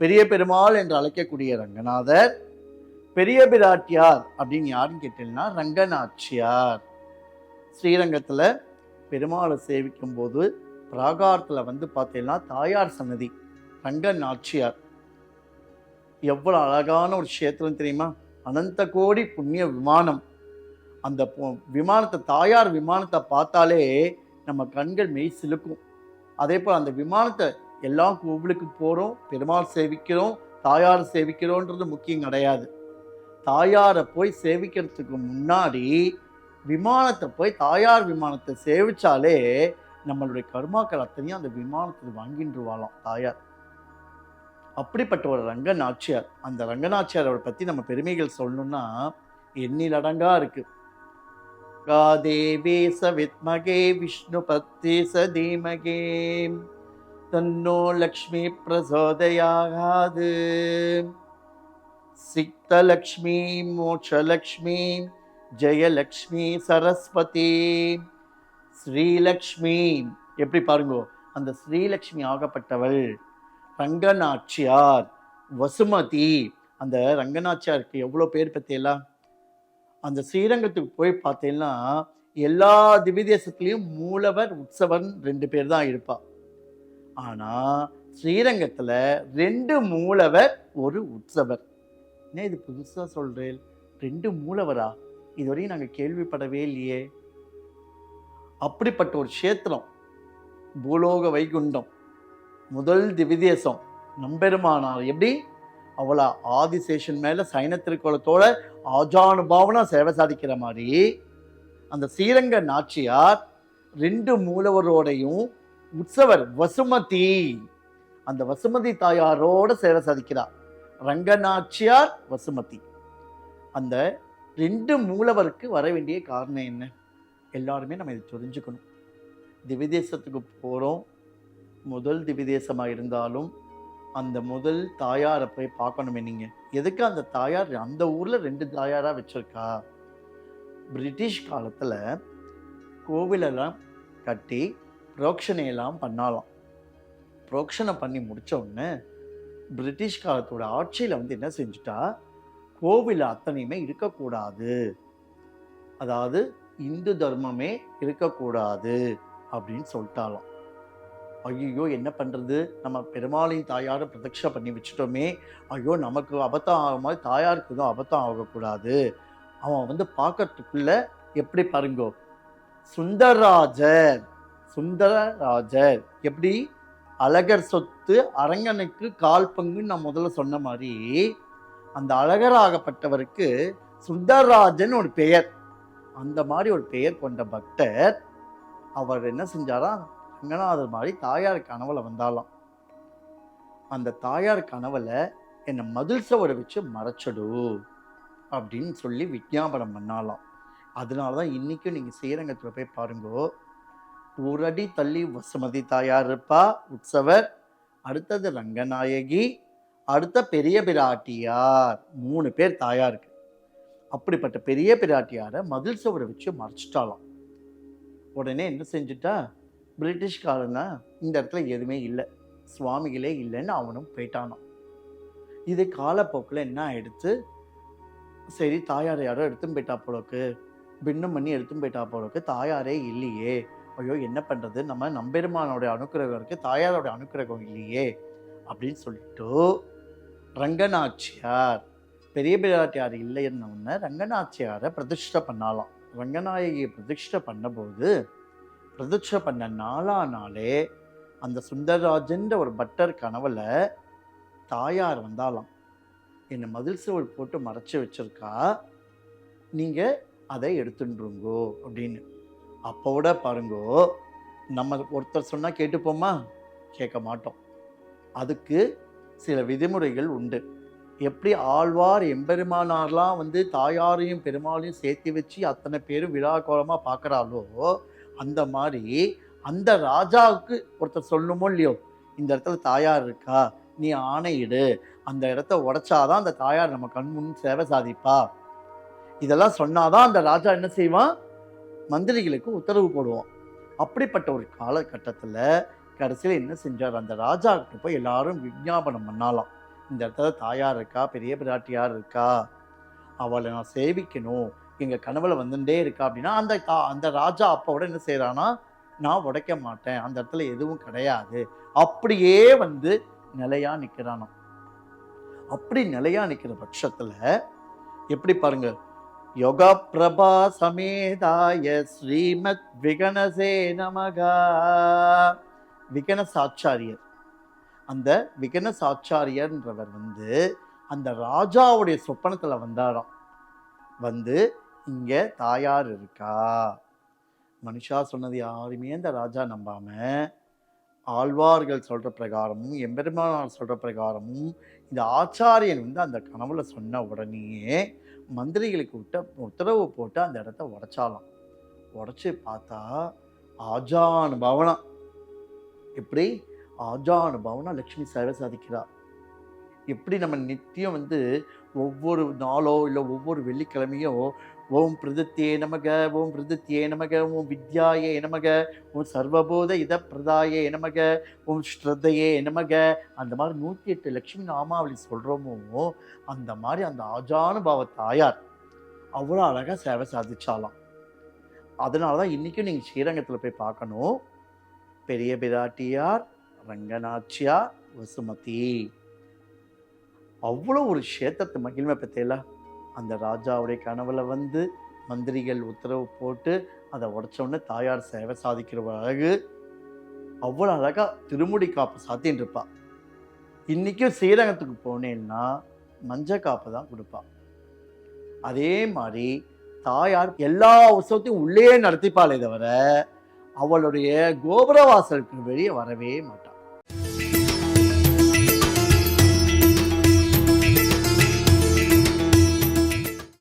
பெரிய பெருமாள் என்று அழைக்கக்கூடிய ரங்கநாதர் பெரிய பிராட்டியார் அப்படின்னு யாருன்னு கேட்டீங்கன்னா ரங்கநாச்சியார். ஸ்ரீரங்கத்தில் பெருமாளை சேவிக்கும் போது பிராகாரத்தில் வந்து பார்த்தீங்கன்னா தாயார் சன்னதி ரங்கநாச்சியார். எவ்வளோ அழகான ஒரு க்ஷேத்திரம் தெரியுமா? அனந்த கோடி புண்ணிய விமானம். அந்த விமானத்தை தாயார் விமானத்தை பார்த்தாலே நம்ம கண்கள் மெய் சிலுக்கும். அதே போல் அந்த விமானத்தை எல்லா கோவிலுக்கு போகிறோம் பெருமாள் சேவிக்கிறோம் தாயார் சேவிக்கிறோன்றது முக்கியம் கிடையாது. தாயாரை போய் சேவிக்கிறதுக்கு முன்னாடி விமானத்தை போய் தாயார் விமானத்தை சேவிச்சாலே நம்மளுடைய கர்மாக்கள் அத்தனையும் அந்த விமானத்தில் வாங்கின்றுவாளாம் தாயார். அப்படிப்பட்ட ஒரு ரங்கநாச்சியார். அந்த ரங்கநாச்சியாரோட பற்றி நம்ம பெருமைகள் சொல்லணும்னா எண்ணிலடங்கா இருக்கு. காதேவே வித்மகே விஷ்ணு பத்தே ச தீமகே. தன்னோ லக்ஷ்மி பிரசோதையாகாது. சிக்தலக்ஷ்மி மோட்சலக்ஷ்மி ஜெயலக்ஷ்மி சரஸ்வதி. ஸ்ரீலக்ஷ்மி எப்படி பாருங்கோ அந்த ஸ்ரீலக்ஷ்மி ஆகப்பட்டவள் ரங்கநாச்சியார் வசுமதி. அந்த ரங்கநாச்சியாருக்கு எவ்வளோ பேர் பற்றியெல்லாம் அந்த ஸ்ரீரங்கத்துக்கு போய் பார்த்தீங்கன்னா எல்லா திவ்யதேசத்துலேயும் மூலவர் உற்சவன் ரெண்டு பேர் தான் இருப்பாள் ஆனால் ஸ்ரீரங்கத்தில் ரெண்டு மூலவர் ஒரு உற்சவர். என்ன இது புதுசாக சொல்கிறேன் ரெண்டு மூலவரா? இதுவரையும் நாங்கள் கேள்விப்படவே இல்லையே. அப்படிப்பட்ட ஒரு க்ஷேத்திரம் பூலோக வைகுண்டம் முதல் திவிதேசம் நம்பெருமானார். எப்படி? அவளை ஆதிசேஷன் மேலே சைன திருக்கோலத்தோட ஆஜானுபாவனா சேவை சாதிக்கிற மாதிரி அந்த ஸ்ரீரங்க நாச்சியார் ரெண்டு மூலவரோடையும் உற்சவர் வசுமதி. அந்த வசுமதி தாயாரோட சேர சாதிக்கிறார். ரங்கநாச்சியார் வசுமதி. அந்த ரெண்டு மூலவருக்கு வர வேண்டிய காரணம் என்ன? எல்லாருமே நம்ம இதை தெரிஞ்சுக்கணும். திவிதேசத்துக்கு போகிறோம் முதல் திவிதேசமாக இருந்தாலும் அந்த முதல் தாயாரை போய் பார்க்கணுமே நீங்கள் எதுக்கு அந்த தாயார் அந்த ஊரில் ரெண்டு தாயாராக வச்சுருக்கா? பிரிட்டிஷ் காலத்தில் கோவிலெல்லாம் கட்டி புரோக்ஷனையெல்லாம் பண்ணாலாம். புரோக்ஷனை பண்ணி முடித்த உடனே பிரிட்டிஷ் காலத்தோட ஆட்சியில் வந்து என்ன செஞ்சுட்டா? கோவில் அத்தனையுமே இருக்கக்கூடாது. அதாவது இந்து தர்மமே இருக்கக்கூடாது அப்படின்னு சொல்லிட்டாலாம். ஐயோ என்ன பண்ணுறது நம்ம பெருமாளின் தாயாரை பிரதட்சை பண்ணி வச்சுட்டோமே. ஐயோ நமக்கு அபத்தம் ஆகும் மாதிரி தாயாருக்கு எதுவும் அபத்தம் ஆகக்கூடாது. அவன் வந்து பார்க்கறதுக்குள்ள எப்படி பாருங்கோ சுந்தரராஜர். சுந்தரராஜர். எப்படி? அழகர் சொத்து அரங்கனுக்கு கால் பங்குன்னு நான் முதல்ல சொன்ன மாதிரி அந்த அழகராகப்பட்டவருக்கு சுந்தரராஜன் ஒரு பெயர். அந்த மாதிரி ஒரு பெயர் கொண்ட பக்தர் அவர் என்ன செஞ்சாராம் ரங்கநாதர் மாதிரி தாயார் கனவுல வந்தாலாம். அந்த தாயார் கனவுல என்னை மதில் சவரை வச்சு மறைச்சடு அப்படின்னு சொல்லி விஞ்ஞாபனம் பண்ணாலாம். அதனால தான் இன்றைக்கும் நீங்கள் ஸ்ரீரங்கத்தில் போய் பாருங்கோ ஒரு அடி தள்ளி வசுமதி தாயார் இருப்பா உற்சவர். அடுத்தது ரங்கநாயகி. அடுத்த பெரிய பிராட்டியார். மூணு பேர் தாயாருக்கு. அப்படிப்பட்ட பெரிய பிராட்டியாரை மதில் சுவரை வச்சு மறைச்சிட்டாலாம் உடனே என்ன செஞ்சுட்டா? பிரிட்டிஷ்காரனா? இந்த இடத்துல எதுவுமே இல்லை. சுவாமிகளே இல்லைன்னு அவனும் போயிட்டானான் இது காலப்போக்கில் என்ன ஆயிடுச்சு? சரி தாயார் யாரோ எடுத்துன்னு போயிட்டா போலக்கு. பின்னம் பண்ணி எடுத்துன்னு போயிட்டா போலக்கு. தாயாரே இல்லையே. ஐயோ என்ன பண்ணுறது நம்ம நம்பெருமானோட அனுக்கிரகம் இருக்குது தாயாரோட அனுக்கிரகம் இல்லையே அப்படின்னு சொல்லிட்டு ரங்கநாச்சியார் பெரிய பிராட்டியார் இல்லைன்னு ஒன்று ரங்கநாச்சியாரை பிரதிஷ்டை பண்ணாலாம் ரங்கநாயகியை பிரதிஷ்டை பண்ணபோது பிரதிஷ்டை பண்ண நாளா நாளே அந்த சுந்தரராஜன்ற ஒரு பட்டர் கனவில் தாயார் வந்தாலாம் என்னை மதில் சுவல் போட்டு மறைச்சி வச்சிருக்கா? நீங்கள் அதை எடுத்துட்டுருங்கோ அப்படின்னு. அப்போ விட பாருங்கோ நம்ம ஒருத்தர் சொன்னால் கேட்டுப்போமா? கேட்க மாட்டோம். அதுக்கு சில விதிமுறைகள் உண்டு. எப்படி ஆழ்வார் எம்பெருமானார்லாம் வந்து தாயாரையும் பெருமாளையும் சேர்த்து வச்சு அத்தனை பேரும் விழா கோலமாக பார்க்குறாளோ அந்த மாதிரி அந்த ராஜாவுக்கு ஒருத்தர் சொல்லணுமோ இல்லையோ இந்த இடத்துல தாயார் இருக்கா நீ ஆணையிடு அந்த இடத்த உடைச்சாதான் அந்த தாயார் நம்ம கண் முன் சேவை சாதிப்பா. இதெல்லாம் சொன்னாதான் அந்த ராஜா என்ன செய்வான்? மந்திரிகளுக்கு உத்தரவு போடுவோம். அப்படிப்பட்ட ஒரு காலகட்டத்தில் கடைசியில் என்ன செஞ்சார்? அந்த ராஜாவுக்கு போய் எல்லாரும் விஞ்ஞாபனம் பண்ணாலாம். இந்த இடத்துல தாயார் இருக்கா? பெரிய பிராட்டியார் இருக்கா? அவளை நான் சேவிக்கணும். எங்கள் கனவுல வந்துட்டே இருக்கா அப்படின்னா அந்த தா- அந்த ராஜா அப்போட என்ன செய்கிறான்னா நான் உடைக்க மாட்டேன். அந்த இடத்துல எதுவும் கிடையாது. அப்படியே வந்து நிலையாக நிற்கிறானாம் அப்படி நிலையா நிற்கிற பட்சத்தில் எப்படி பாருங்கள் யோகா பிரபா சமேதாய ஸ்ரீமத் விகனசே நமகா விகனசாச்சாரியர் அந்த விகனசாச்சாரியர்ன்றவர் வந்து அந்த ராஜாவுடைய சொப்பனத்தில் வந்தாராம். வந்து இங்கே தாயார் இருக்கா? மனுஷா சொன்னது யாருமே அந்த ராஜா நம்பாம ஆழ்வார்கள் சொல்கிற பிரகாரமும் எம்பெருமானார் சொல்கிற பிரகாரமும் இந்த ஆச்சாரியன் வந்து அந்த கனவுல சொன்ன உடனேயே மந்திரிகளுக்கு விட்ட உத்தரவு போட்டு அந்த இடத்த உடைச்சாலாம். உடச்சி பார்த்தா ஆஜான் பவனா எப்படி? ஆஜானு பவனா லக்ஷ்மி சேவை சாதிக்கிறார் எப்படி நம்ம நித்தியம் வந்து ஒவ்வொரு நாளோ இல்லை ஒவ்வொரு வெள்ளிக்கிழமையோ ஓம் பிரதித்தியே நமக ஓம் பிரதித்தியே நமக ஓம் வித்யாயே நமக ஓம் சர்வபோத இத பிரதாயே நமக ஓம் ஸ்ரத்தையே நமக. அந்த மாதிரி நூற்றி எட்டு லட்சுமி நாமாவளி சொல்கிறோமோ அந்த மாதிரி அந்த ஆஜானுபாவ தாயார் அவ்வளோ அழகாக சேவை சாதிச்சாலாம். அதனால தான் இன்றைக்கும் நீங்கள் ஸ்ரீரங்கத்தில் போய் பார்க்கணும். பெரிய பிராட்டியார் ரங்கநாச்சியார் வசுமதி. அவ்வளோ ஒரு க்ஷேத்திரத்து மகிழ்மை பற்றியெல்லாம் அந்த ராஜாவுடைய கனவில் வந்து மந்திரிகள் உத்தரவு போட்டு அதை உடைச்ச தாயார் சேவை சாதிக்கிற ஒரு அழகு. அவ்வளோ அழகாக திருமுடி காப்பு சாத்தின்னு இருப்பா. இன்றைக்கும் ஸ்ரீரங்கத்துக்கு போனேன்னா மஞ்சள் காப்பு தான் கொடுப்பாள் அதே மாதிரி தாயார் எல்லா உற்சவத்தையும் உள்ளே நடத்திப்பாளே தவிர அவளுடைய கோபுர வாசலுக்கு வெளியே வரவே மாட்டாள்